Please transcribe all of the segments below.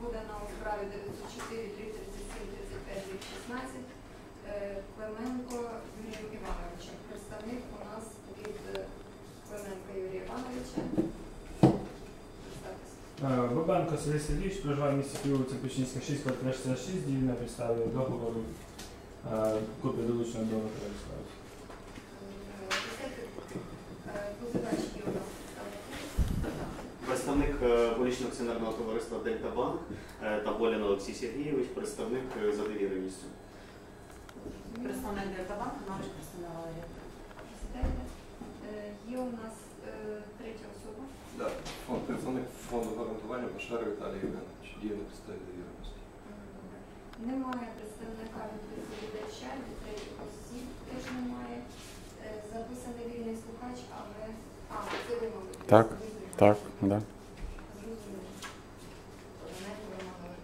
подана у справі 904 37 35 16 Клименко Юрію Івановича. Представник у нас від е, Клименко Юрія Івановича. Е, Бабенко Сергій Сергійович проживає в місті Києві, Печінська 6, квартира 66, дій на договору е, копію долучено до Наталії публічного акціонерного товариства Дельта Банк е, та Болін Олексій Сергійович, представник е, за довіреністю. Представник Дельтабанку, наш представник Валерія. Е, Є у нас третя особа. Да, фонд, представник фонду гарантування Башар Віталій Євгенович, діє на підставі довіреності. Немає представника від відповідача, від третіх осіб теж немає. Записаний вільний слухач, але... А, це ви, мабуть. Так, Так,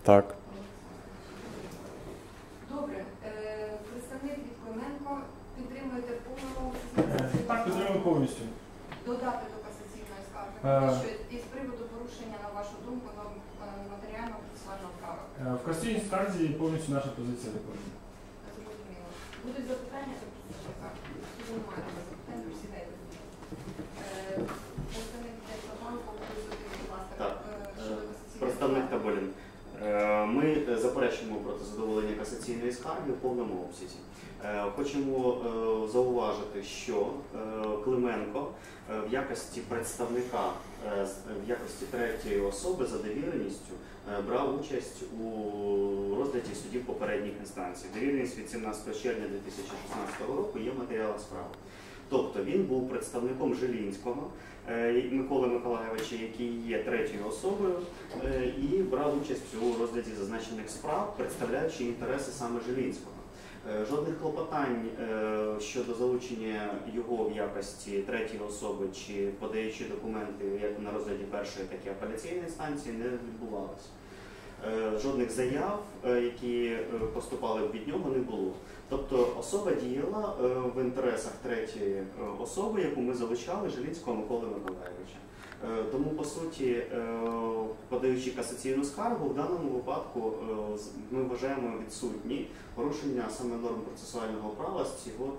Так. Добре. Е, Представник від Клименко підтримуєте в повному Е, Так, підтримую повністю. додати до касаційної скарги, Е. тому що із приводу порушення, на вашу думку, норм е, матеріально-процесуального права. Е, В кастійній скарзі повністю наша позиція виконана. Зрозуміло. Будуть запитання до представника? Суду немає запитань, присідайте Дельтабанку, описуйте, будь ласка, Так. е, Е, щодо касаційної Представник скарги. Таболін. Е, Ми е, заперечуємо проти задоволення скарги в повному обсязі. Е, Хочемо е, зауважити, що е, Клименко в якості представника, в якості третьої особи за довіреністю брав участь у розгляді судів попередніх інстанцій. Довіреність від 17 червня 2016 року є матеріалом справи. Тобто він був представником Жилінського е, Миколи Миколайовича, який є третьою особою, е, і брав участь у розгляді зазначених справ, представляючи інтереси саме Жилінського. Е, Жодних клопотань щодо залучення його в якості третьої особи чи подаючи документи як на розгляді першої, так і апеляційної інстанції не відбувалося. Е, Жодних заяв, е, які е, поступали від нього, не було. Тобто особа діяла в інтересах третьої особи, яку ми залучали Жилінського Миколи Миколаєвича. Е, Тому, по суті, е, подаючи касаційну скаргу, в даному випадку е, ми вважаємо відсутні порушення саме норм процесуального права з цього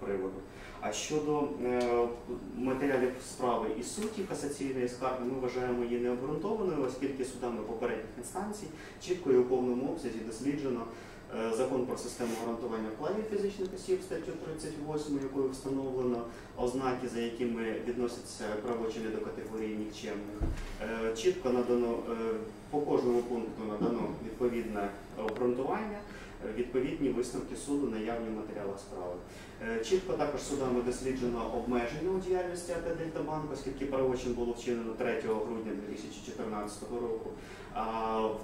приводу. А щодо матеріалів справи і суті касаційної скарги, ми вважаємо її необґрунтованою, оскільки судами попередніх інстанцій чітко і у повному обсязі досліджено закон про систему гарантування вкладів фізичних осіб, статтю 38, якою встановлено ознаки, за якими відносяться правочини до категорії нікчемних. Е, Чітко надано е, по кожному пункту надано відповідне обґрунтування, е, відповідні висновки суду наявні в матеріалах справи. Е, Чітко також судами досліджено обмеження у діяльності АТ Дельтабанк, оскільки правочин було вчинено 3 грудня 2014 року.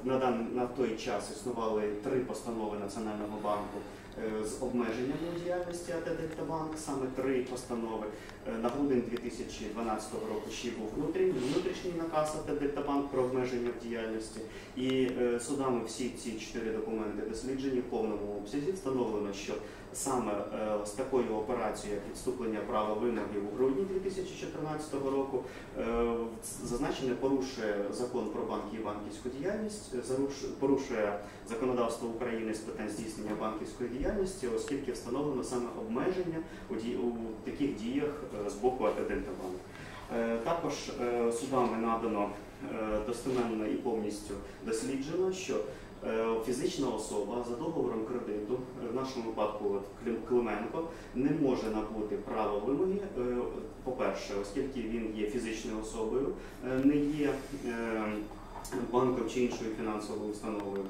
На, той час існували три постанови Національного банку з обмеженням у діяльності АТ саме три постанови. Е, На грудень 2012 року ще був внутрішній, наказ АТ про обмеження в діяльності. І е, судами всі ці чотири документи досліджені в повному обсязі. Встановлено, що саме е, з такою операцією, як відступлення права вимогів у грудні 2014 року, е, зазначене порушує закон про банки і банківську діяльність, е, порушує законодавство України з питань здійснення банківської діяльності, оскільки встановлено саме обмеження у, таких діях з боку АТ «Дельтабанк». Е, Також судами надано достеменно і повністю досліджено, що фізична особа за договором кредиту, е, в нашому випадку Клименко, не може набути права вимоги, е, по-перше, оскільки він є фізичною особою, е, не є е, банком чи іншою фінансовою установою.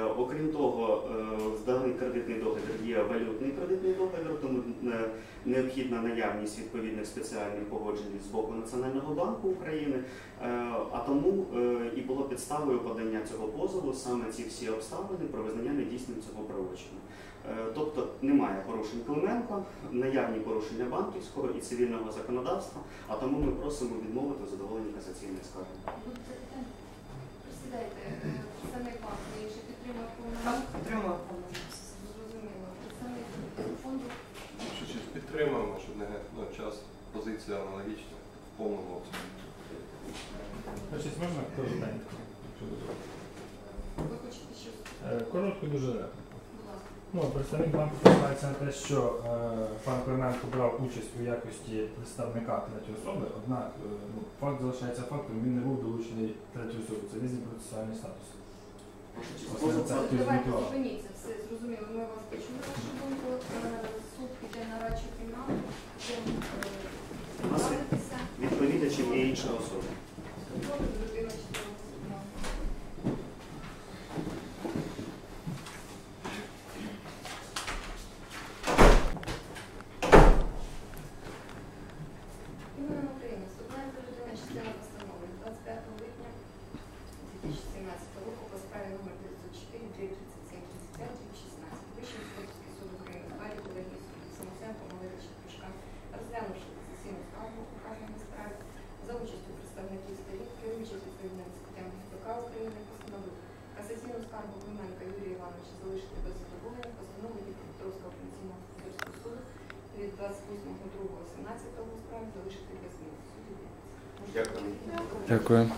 Е, Окрім того, е, даний кредитний договір є валютний кредитний договір, тому е, необхідна наявність відповідних спеціальних погоджень з боку Національного банку України. Е, А тому е, і було підставою подання цього позову саме ці всі обставини про визнання недійсним цього правочину. Е, Тобто немає порушень Клименко, наявні порушення банківського і цивільного законодавства, а тому ми просимо відмовити задоволення касаційної скарги. Будуть запитання? Присідайте. Е, Представник банку інші підтримав Так, повному. Зрозуміло. Представник фонду. Що щось підтримуємо, щоб не ну, час, позиція аналогічна в повному обсязі. Значить, можна хто якщо? Ви хочете щось? Е, Коротко дуже. Ну, представник банку посилається на те, що е, пан Клименко брав участь у якості представника третьої особи, однак е, ну, факт залишається фактом, він не був долучений третьою особою. Це різні процесуальні статуси. Давайте зупиніться, все зрозуміло. Ми вас почули вашу думку. Е, Суд піде на радчу кімнату, радитися. Відповідачем є інша особа. Добре, людина чотирьох суддя. Іменно України. Судна людина частина постанови 25 липня 2017 року по справі номер 904 37 35 16 Вищий господарський суд України в складі колегії судді Самоценко Малевича Пішка, розглянувши касаційну скаргу у вказаній справі за участю представників сторін, керуючись відповідними статтями ГПК України, постановив касаційну скаргу Клименка Юрія Івановича залишити без задоволення, постанову Дніпропетровського апеляційного господарського суду від 28.02.17 справи залишити без змін. Дякую. Дякую.